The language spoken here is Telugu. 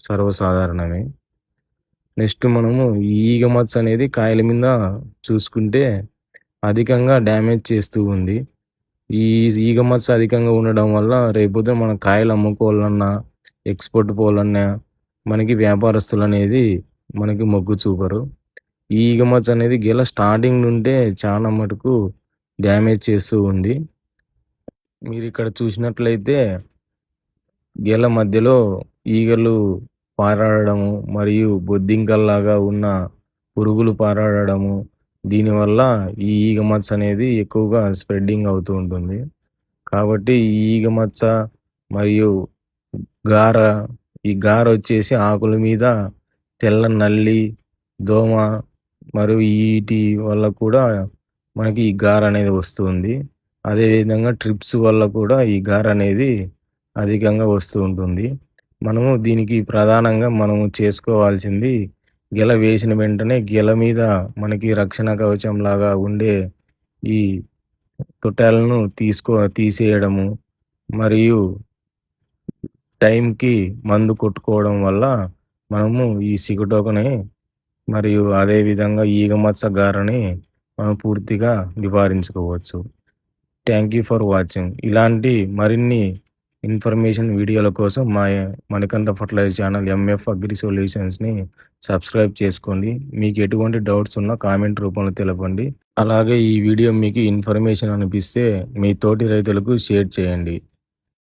సర్వసాధారణమే. నెక్స్ట్ మనము ఈగ మచ్చ అనేది కాయల మీద చూసుకుంటే అధికంగా డ్యామేజ్ చేస్తూ ఉంది. ఈ ఈగ మచ్చ అధికంగా ఉండడం వల్ల రేపొతే మనం కాయలు అమ్ముకోవాలన్నా, ఎక్స్‌పోర్ట్ పోవాలన్నా మనకి వ్యాపారస్తులు అనేది మనకి మొగ్గు చూపరు. ఈ ఈగ మచ్చ అనేది గెల స్టార్టింగ్ నుండే చాలా మటుకు డ్యామేజ్ చేస్తూ ఉంది. మీరు ఇక్కడ చూసినట్లయితే గెల మధ్యలో ఈగలు పారాడడము మరియు బొద్దింకల్లాగా ఉన్న పురుగులు పారాడడము దీనివల్ల ఈ ఈగ మచ్చ అనేది ఎక్కువగా స్ప్రెడ్డింగ్ అవుతూ ఉంటుంది. కాబట్టి ఈ ఈగ మచ్చ మరియు గార ఈ గార వచ్చేసి ఆకుల మీద తెల్ల నల్లి, దోమ మరియు ఈటి వల్ల కూడా మనకి ఈ గార అనేది వస్తుంది. అదేవిధంగా ట్రిప్స్ వల్ల కూడా ఈ గార అనేది అధికంగా వస్తూ ఉంటుంది. మనము దీనికి ప్రధానంగా మనము చేసుకోవాల్సింది గెల వేసిన వెంటనే గెల మీద మనకి రక్షణ కవచం లాగా ఉండే ఈ తుటాలను తీసుకో తీసేయడము మరియు టైంకి మందు కొట్టుకోవడం వల్ల మనము ఈ సిగుటోకని మరియు అదేవిధంగా ఈగ గారని మనం పూర్తిగా నివారించుకోవచ్చు. Thank you for watching. ఇలాంటి మరిన్ని ఇన్ఫర్మేషన్ వీడియోల కోసం మా Manikanta fertilizer channel MF agri సొల్యూషన్స్‌ని subscribe చేసుకోండి. మీకు ఎటువంటి డౌట్స్ ఉన్నా కామెంట్ రూపంలో తెలపండి. అలాగే ఈ వీడియో మీకు ఇన్ఫర్మేషన్ అనిపిస్తే మీ తోటి రైతులకు షేర్ చేయండి.